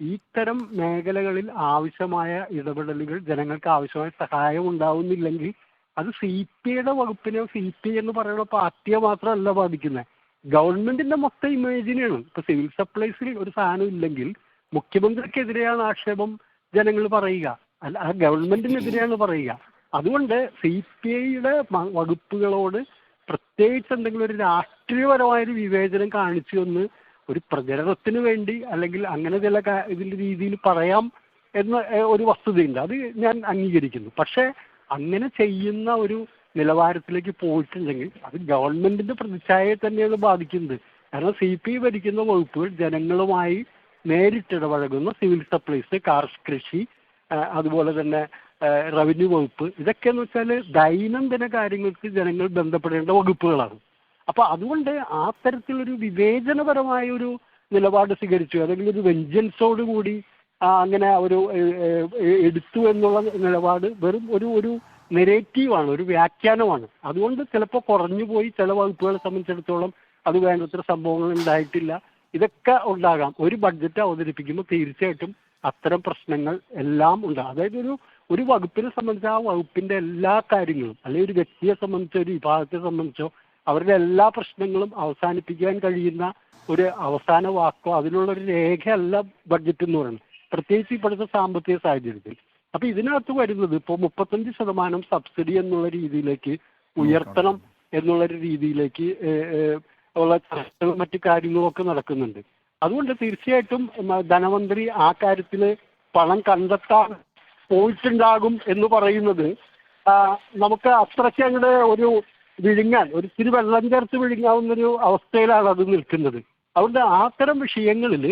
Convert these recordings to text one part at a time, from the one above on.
ഇത്തരം മേഖലകളിൽ ആവശ്യമായ ഇടപെടലുകൾ ജനങ്ങൾക്ക് ആവശ്യമായ സഹായം ഉണ്ടാവുന്നില്ലെങ്കിൽ അത് സി പി ഐയുടെ വകുപ്പിനെ സി പി ഐ എന്ന് പറയുന്ന പാർട്ടിയെ മാത്രമല്ല ബാധിക്കുന്നത് ഗവൺമെന്റിന്റെ മൊത്തം ഇമേജിനെയാണ്. ഇപ്പൊ സിവിൽ സപ്ലൈസിൽ ഒരു സാധനം ഇല്ലെങ്കിൽ മുഖ്യമന്ത്രിക്കെതിരെയാണ് ആക്ഷേപം ജനങ്ങൾ പറയുക. അല്ല ആ ഗവൺമെന്റിനെതിരെയാണ് പറയുക. അതുകൊണ്ട് സി പി ഐയുടെ വകുപ്പുകളോട് പ്രത്യേകിച്ച് എന്തെങ്കിലും ഒരു രാഷ്ട്രീയപരമായൊരു വിവേചനം കാണിച്ചു എന്ന് ഒരു പ്രചരണത്തിന് വേണ്ടി അല്ലെങ്കിൽ അങ്ങനെ ചില ഇതിന്റെ രീതിയിൽ പറയാം എന്ന ഒരു വസ്തുതയുണ്ട്. അത് ഞാൻ അംഗീകരിക്കുന്നു. പക്ഷേ അങ്ങനെ ചെയ്യുന്ന ഒരു നിലവാരത്തിലേക്ക് പോയിട്ടുണ്ടെങ്കിൽ അത് ഗവൺമെന്റിന്റെ പ്രതിച്ഛായയെ തന്നെയാണ് ബാധിക്കുന്നത്. കാരണം സി പി ഭരിക്കുന്ന വകുപ്പുകൾ ജനങ്ങളുമായി നേരിട്ടിടപഴകുന്ന സിവിൽ സപ്ലൈസ് കൃഷി അതുപോലെ തന്നെ റവന്യൂ വകുപ്പ്. ഇതൊക്കെ എന്ന് വെച്ചാൽ ദൈനംദിന കാര്യങ്ങൾക്ക് ജനങ്ങൾ ബന്ധപ്പെടേണ്ട വകുപ്പുകളാണ്. അപ്പൊ അതുകൊണ്ട് ആ തരത്തിലൊരു വിവേചനപരമായ ഒരു നിലപാട് സ്വീകരിച്ചു അല്ലെങ്കിൽ ഒരു വെഞ്ചൻസോടുകൂടി അങ്ങനെ ഒരു എടുത്തു എന്നുള്ള നിലപാട് വെറും ഒരു ഒരു നെറേറ്റീവാണ് ഒരു വ്യാഖ്യാനമാണ്. അതുകൊണ്ട് ചിലപ്പോൾ കുറഞ്ഞു പോയി ചില വകുപ്പുകളെ സംബന്ധിച്ചിടത്തോളം അത് വേണ്ടത്ര സംഭവങ്ങൾ ഉണ്ടായിട്ടില്ല. ഇതൊക്കെ ഉണ്ടാകാം. ഒരു ബഡ്ജറ്റ് അവതരിപ്പിക്കുമ്പോൾ തീർച്ചയായിട്ടും അത്തരം പ്രശ്നങ്ങൾ എല്ലാം ഉണ്ടാകും. അതായത് ഒരു ഒരു വകുപ്പിനെ സംബന്ധിച്ച് ആ വകുപ്പിന്റെ എല്ലാ കാര്യങ്ങളും അല്ലെങ്കിൽ ഒരു വ്യക്തിയെ സംബന്ധിച്ചോ ഒരു വിഭാഗത്തെ സംബന്ധിച്ചോ അവരുടെ എല്ലാ പ്രശ്നങ്ങളും അവസാനിപ്പിക്കാൻ കഴിയുന്ന ഒരു അവസാന വാക്കോ അതിനുള്ള ഒരു രേഖയല്ല ബഡ്ജറ്റ് എന്ന് പറയുന്നത്. പ്രത്യേകിച്ച് ഇപ്പോഴത്തെ സാമ്പത്തിക സാഹചര്യത്തിൽ. അപ്പൊ ഇതിനകത്ത് വരുന്നത് ഇപ്പോൾ മുപ്പത്തഞ്ച് ശതമാനം സബ്സിഡി എന്നുള്ള രീതിയിലേക്ക് ഉയർത്തണം എന്നുള്ള ഒരു രീതിയിലേക്ക് ഉള്ള ചർച്ചകളും മറ്റു കാര്യങ്ങളൊക്കെ നടക്കുന്നുണ്ട്. അതുകൊണ്ട് തീർച്ചയായിട്ടും ധനമന്ത്രി ആ കാര്യത്തിൽ പണം കണ്ടെത്താൻ പോയിട്ടുണ്ടാകും എന്ന് പറയുന്നത് നമുക്ക് അത്രയ്ക്ക് അങ്ങോട്ട് ഒരു വിഴുങ്ങാൻ ഒരു ഇത്തിരി വെള്ളം ചേർത്ത് വിഴുങ്ങാവുന്ന ഒരു അവസ്ഥയിലാണ് അത് നിൽക്കുന്നത്. അതുകൊണ്ട് അത്തരം വിഷയങ്ങളിൽ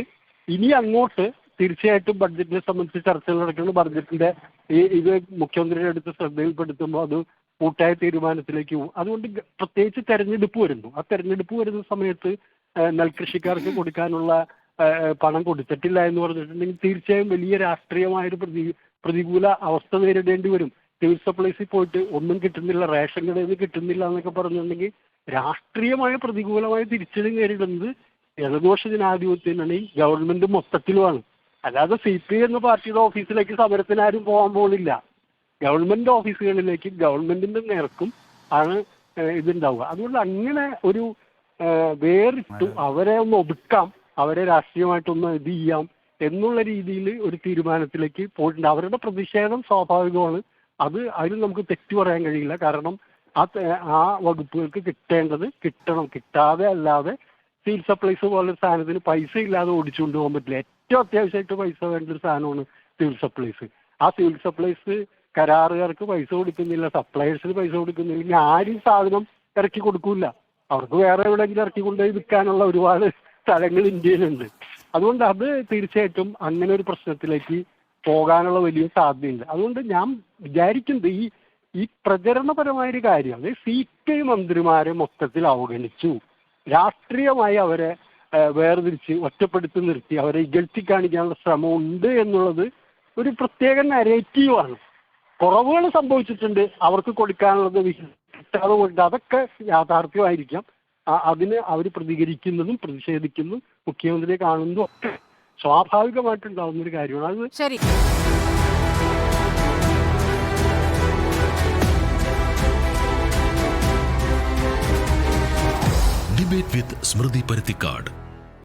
ഇനി അങ്ങോട്ട് തീർച്ചയായിട്ടും ബഡ്ജറ്റിനെ സംബന്ധിച്ച് ചർച്ചകൾ നടക്കുന്നു ബഡ്ജറ്റിന്റെ ഈ ഇത് മുഖ്യമന്ത്രിയുടെ അടുത്ത് ശ്രദ്ധയിൽപ്പെടുത്തുമ്പോൾ അത് കൂട്ടായ തീരുമാനത്തിലേക്ക് പോകും. അതുകൊണ്ട് പ്രത്യേകിച്ച് തെരഞ്ഞെടുപ്പ് വരുന്നു. ആ തെരഞ്ഞെടുപ്പ് വരുന്ന സമയത്ത് നെൽകൃഷിക്കാർക്ക് കൊടുക്കാനുള്ള പണം കൊടുത്തിട്ടില്ല എന്ന് പറഞ്ഞിട്ടുണ്ടെങ്കിൽ തീർച്ചയായും വലിയ രാഷ്ട്രീയമായൊരു പ്രതി പ്രതികൂല അവസ്ഥ നേരിടേണ്ടി വരും. സിവിൽ സപ്ലൈസിൽ പോയിട്ട് ഒന്നും കിട്ടുന്നില്ല റേഷൻ കടയിൽ നിന്ന് കിട്ടുന്നില്ല എന്നൊക്കെ പറഞ്ഞിട്ടുണ്ടെങ്കിൽ രാഷ്ട്രീയമായ പ്രതികൂലമായ തിരിച്ചടി നേരിടുന്നത് ഇടതുപക്ഷ ജനാധിപത്യത്തിനാണ് ഈ ഗവൺമെന്റ് മൊത്തത്തിലുമാണ്. അല്ലാതെ സി പി എന്ന പാർട്ടിയുടെ ഓഫീസിലേക്ക് സമരത്തിന് ആരും പോകാൻ പോകുന്നില്ല ഗവൺമെന്റ് ഓഫീസുകളിലേക്ക് ഗവൺമെന്റിന്റെ നേർക്കും ആണ് ഇതുണ്ടാവുക. അതുകൊണ്ട് അങ്ങനെ ഒരു വേറിട്ടു അവരെ ഒന്ന് ഒതുക്കാം അവരെ രാഷ്ട്രീയമായിട്ടൊന്ന് ഇത് ചെയ്യാം എന്നുള്ള രീതിയിൽ ഒരു തീരുമാനത്തിലേക്ക് പോയിട്ടുണ്ട്. അവരുടെ പ്രതിഷേധം സ്വാഭാവികമാണ്. അത് അതിന് നമുക്ക് തെറ്റു പറയാൻ കഴിയില്ല. കാരണം ആ ആ വകുപ്പുകൾക്ക് കിട്ടേണ്ടത് കിട്ടണം. കിട്ടാതെ അല്ലാതെ സിവിൽ സപ്ലൈസ് പോലെ സാധനത്തിന് പൈസ ഇല്ലാതെ ഓടിച്ചുകൊണ്ട് പോകാൻ പറ്റില്ല. ഏറ്റവും അത്യാവശ്യമായിട്ട് പൈസ വേണ്ട ഒരു സാധനമാണ് സിവിൽ സപ്ലൈസ് ആ സിവിൽ സപ്ലൈസ് കരാറുകാർക്ക് പൈസ കൊടുക്കുന്നില്ല. സപ്ലൈസിന് പൈസ കൊടുക്കുന്നില്ല. ആരും സാധനം ഇറക്കി കൊടുക്കൂല. അവർക്ക് വേറെ എവിടെയെങ്കിലും ഇറക്കി കൊണ്ടുപോയി വിൽക്കാനുള്ള ഒരുപാട് സ്ഥലങ്ങൾ ഇന്ത്യയിലുണ്ട്. അതുകൊണ്ട് അത് തീർച്ചയായിട്ടും അങ്ങനെ ഒരു പ്രശ്നത്തിലേക്ക് പോകാനുള്ള വലിയ സാധ്യതയുണ്ട്. അതുകൊണ്ട് ഞാൻ വിചാരിക്കുന്നത് ഈ ഈ പ്രചരണപരമായൊരു കാര്യം അത് സി ഐ മന്ത്രിമാരെ മൊത്തത്തിൽ അവഗണിച്ചു. രാഷ്ട്രീയമായി അവരെ വേർതിരിച്ച് ഒറ്റപ്പെടുത്തി നിർത്തി അവരെ ഇകഴ്ത്തി കാണിക്കാനുള്ള ശ്രമം ഉണ്ട് എന്നുള്ളത് ഒരു പ്രത്യേക നരേറ്റീവാണ് കുറവുകൾ സംഭവിച്ചിട്ടുണ്ട് അവർക്ക് കൊടുക്കാനുള്ളത് കിട്ടാതെ കൊടുക്കുക അതൊക്കെ യാഥാർത്ഥ്യമായിരിക്കാം. അതിന് അവർ പ്രതികരിക്കുന്നതും പ്രതിഷേധിക്കുന്നതും മുഖ്യമന്ത്രിയെ കാണുന്നതും ഒക്കെ സ്വാഭാവികമായിട്ടുണ്ടാകുന്ന ഒരു കാര്യമാണ്. അത് ശരി. വിത്ത് സ്മൃതി പരുത്തിക്കാട്